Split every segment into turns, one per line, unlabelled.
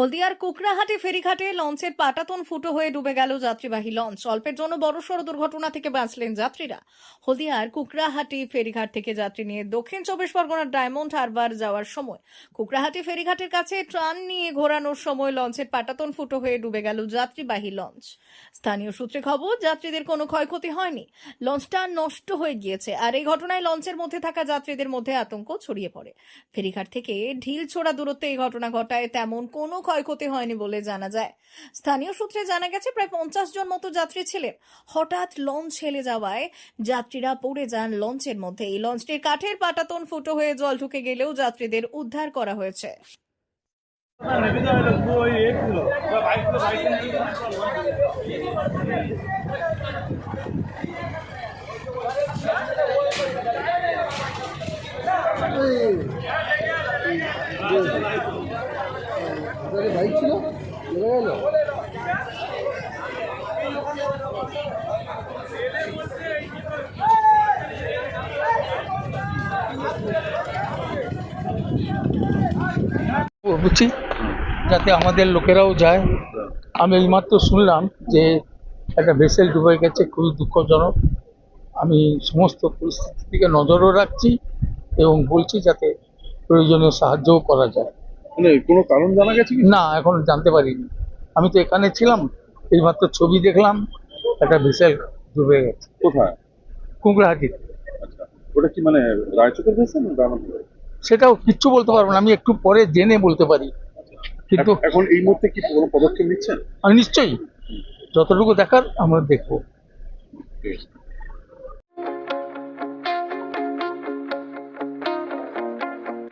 হলদিয়ার কুকরাহাটি ফেরিঘাটে লঞ্চের পাটাতন ফুটো হয়ে ডুবে গেল যাত্রীবাহী লঞ্চ। অল্পের জন্য বড়সড় দুর্ঘটনা থেকে বাঁচলেন যাত্রীরা। হলদিয়ার কুকরাহাটি ফেরিঘাট থেকে যাত্রী নিয়ে দক্ষিণ চব্বিশ পরগনার ডায়মন্ড হারবার যাওয়ার সময়। কুকরাহাটি ফেরিঘাটের কাছে ট্রান নিয়ে ঘোরানোর সময় লঞ্চের পাটাতন ফুটো হয়ে ডুবে গেল যাত্রীবাহী লঞ্চ। স্থানীয় সূত্রে খবর, যাত্রীদের কোনো ক্ষয়ক্ষতি হয়নি। লঞ্চটা নষ্ট হয়ে গিয়েছে আর এই ঘটনায় লঞ্চের মধ্যে থাকা যাত্রীদের মধ্যে আতঙ্ক ছড়িয়ে পড়ে। ফেরিঘাট থেকে ঢিল ছোড়া দূরত্বে এই ঘটনা ঘটায় তেমন কোনো ক্ষয়ক্ষতি হয়নি বলে জানা যায়। স্থানীয় সূত্রে জানা গেছে, প্রায় পঞ্চাশ জন মতো যাত্রী ছিলেন। হঠাৎ লঞ্চ হেলে যাওয়ায় যাত্রীরা পড়ে যান লঞ্চের মধ্যে। এই লঞ্চটির কাঠের পাটাতন ফুটো হয়ে জল ঢুকে গেলেও যাত্রীদের উদ্ধার করা হয়েছে।
বাইক ছিল
বুঝছি? যাতে আমাদের লোকেরাও যায়। আমি এইমাত্র শুনলাম যে একটা ভেসেল ডুবে গেছে, খুবই দুঃখজনক। আমি সমস্ত পরিস্থিতির দিকে নজরও রাখছি এবং বলছি যাতে প্রয়োজনীয় সাহায্যও করা যায়।
মানে কোনো কারণ জানা গেছে কি?
না এখন জানতে পারিনি। আমি তো এখানে ছিলাম এইমাত্র ছবি দেখলাম একটা ভেসেল ডুবে গেছে।
কোথায়?
কুমড়াহাটি।
আচ্ছা ওটা কি মানে রায়চকের ভেসে
সেটাও কিচ্ছু বলতে পারব না আমি একটু পরে জেনে বলতে পারি। কিন্তু
এখন এই মুহূর্তে কি কোনো পদক্ষেপ নিচ্ছেন?
আমি নিশ্চয়ই। যতটুকু দেখার আমরা দেখব।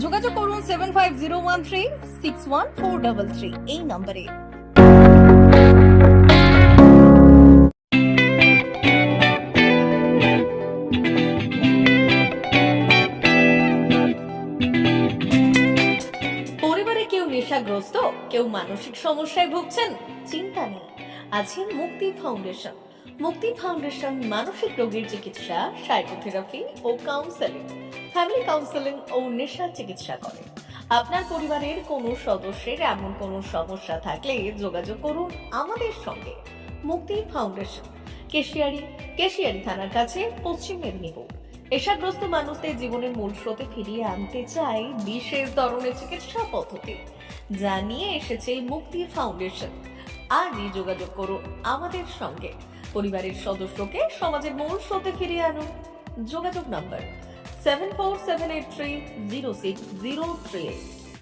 যোগাযোগ করুন seven five zero one three six one four double three এই নম্বরে। পরিবারে কেউ নেশাগ্রস্ত, কেউ মানসিক সমস্যায় ভুগছেন, চিন্তা নেই। আছে মুক্তি ফাউন্ডেশন। মুক্তি ফাউন্ডেশন মানসিক রোগীর চিকিৎসা, সাইকোথেরাপি ও কাউন্সেলিং। ফ্যামিলি কাউন্সেলিং ও নেশা চিকিৎসা করে। আপনার পরিবারের কোনো সদস্যের এমন কোনো সমস্যা থাকলে যোগাযোগ করুন আমাদের সঙ্গে। মুক্তি ফাউন্ডেশন, কেশিয়ারি কেশিয়ারি থানার কাছে পশ্চিম মেদিনীপুর। নেশাগ্রস্ত মানুষদের জীবনের মূল স্রোতে ফিরিয়ে আনতে চাই বিশেষ ধরনের চিকিৎসা পদ্ধতি। যা নিয়ে এসেছে মুক্তি ফাউন্ডেশন। আজই যোগাযোগ করুন আমাদের সঙ্গে। পরিবারের সদস্যকে সমাজের মূল স্রোতে ফিরিয়ে আনো যোগাযোগ number seven four seven eight three zero six zero three eight